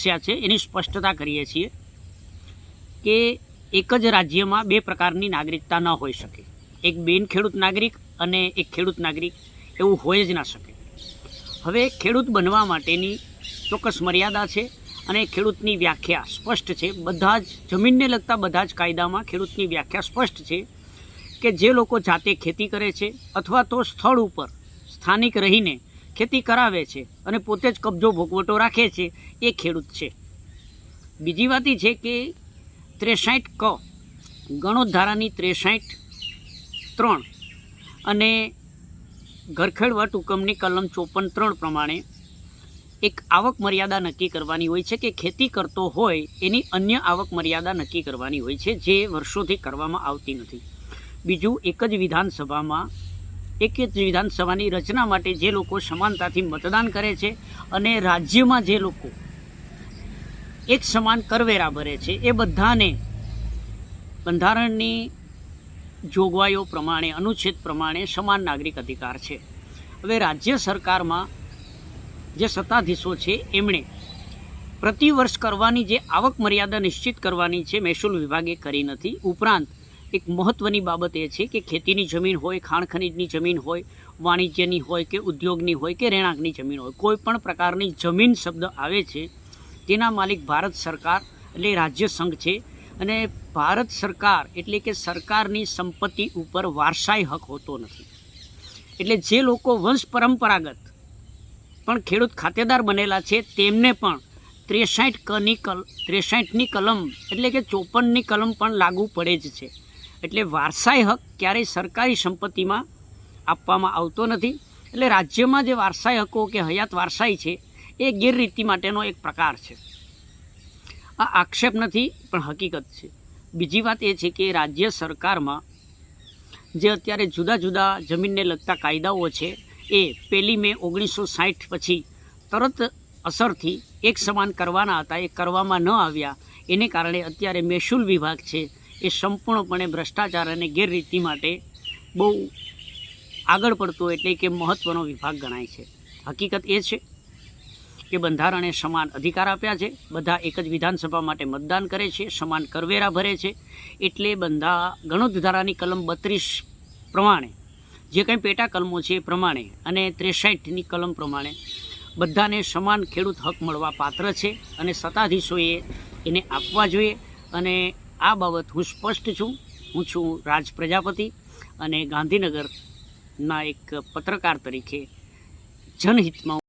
સમસ્યા છે, એની સ્પષ્ટતા કરીએ છીએ કે એક જ રાજ્યમાં બે પ્રકારની નાગરિકતા ન હોઈ શકે. એક બેન ખેડૂત નાગરિક અને એક ખેડૂત નાગરિક, એવું હોય જ ના શકે. હવે ખેડૂત બનવા માટેની ચોક્કસ મર્યાદા છે અને ખેડૂતની વ્યાખ્યા સ્પષ્ટ છે. બધા જ જમીનને લગતા બધા જ કાયદામાં ખેડૂતની વ્યાખ્યા સ્પષ્ટ છે કે જે લોકો જાતે ખેતી કરે છે અથવા તો સ્થળ ઉપર સ્થાનિક રહીને ખેતી કરાવે છે અને પોતે જ કબજો ભોગવટો રાખે છે, એ ખેડૂત છે. બીજી વાત એ છે કે ત્રેસાઠ ક ગણોધારાની ત્રેસાઠ ત્રણ અને ઘરખેડવટ હુકમની કલમ ચોપન ત્રણ પ્રમાણે એક આવક મર્યાદા નક્કી કરવાની હોય છે કે ખેતી કરતો હોય એની અન્ય આવક મર્યાદા નક્કી કરવાની હોય છે, જે વર્ષોથી કરવામાં આવતી નથી. બીજું એક જ વિધાનસભામાં એક જ વિધાનસભાની રચના માટે જે લોકો સમાનતાથી મતદાન કરે છે અને રાજ્યમાં જે લોકો એક સમાન કરવેરા ભરે છે, એ બધાને બંધારણની જોગવાઈઓ પ્રમાણે, અનુચ્છેદ પ્રમાણે સમાન નાગરિક અધિકાર છે. હવે રાજ્ય સરકારમાં જે સત્તાધીશો છે, એમણે પ્રતિ વર્ષ કરવાની જે આવક મર્યાદા નિશ્ચિત કરવાની છે, મહેસૂલ વિભાગે કરી નથી. ઉપરાંત એક મહત્ત્વની બાબત એ છે કે ખેતીની જમીન હોય, ખાણ ખનીજની જમીન હોય, વાણિજ્યની હોય કે ઉદ્યોગની હોય કે રહેણાંકની જમીન હોય, કોઈ પણ પ્રકારની જમીન શબ્દ આવે છે, તેના માલિક ભારત સરકાર એટલે રાજ્ય સંઘ છે. અને ભારત સરકાર એટલે કે સરકારની સંપત્તિ ઉપર વારસાઈ હક હોતો નથી. એટલે જે લોકો વંશ પરંપરાગત પણ ખેડૂત ખાતેદાર બનેલા છે, તેમને પણ ત્રેસાઠ કની કલ, ત્રેસાઠની કલમ એટલે કે ચોપનની કલમ પણ લાગુ પડે જ છે. એટલે વારસાઈ હક ક્યારેય સરકારી સંપત્તિમાં આપવામાં આવતો નથી. એટલે રાજ્યમાં જે વારસાઈ હકો કે હયાત વારસાઈ છે, એ ગેરરીતિ માટેનો એક પ્રકાર છે. આ આક્ષેપ નથી, પણ હકીકત છે. બીજી વાત એ છે કે રાજ્ય સરકારમાં જે અત્યારે જુદા જુદા જમીનને લગતા કાયદાઓ છે, એ પહેલી મે ઓગણીસો સાઠ પછી તરત અસરથી એક સમાન કરવાના હતા, એ કરવામાં ન આવ્યા. એને કારણે અત્યારે મહેસૂલ વિભાગ છે એ સંપૂર્ણપણે ભ્રષ્ટાચાર અને ગેરરીતિ માટે બહુ આગળ પડતો એટલે કે મહત્ત્વનો વિભાગ ગણાય છે. હકીકત એ છે કે બંધારણે સમાન અધિકાર આપ્યા છે. બધા એક જ વિધાનસભા માટે મતદાન કરે છે. સમાન કરવેરા ભરે છે. એટલે બંધા ગણોત ધારાની કલમ બત્રીસ પ્રમાણે, જે કંઈ પેટા કલમો છે એ પ્રમાણે અને ત્રેસાઠની કલમ પ્રમાણે બધાને સમાન ખેડૂત હક મળવા પાત્ર છે અને સત્તાધીશોએ એને આપવા જોઈએ અને આ બાબત હું સ્પષ્ટ છું. હું છું રાજ પ્રજાપતિ અને ગાંધીનગરના એક પત્રકાર તરીકે જનહિતમાં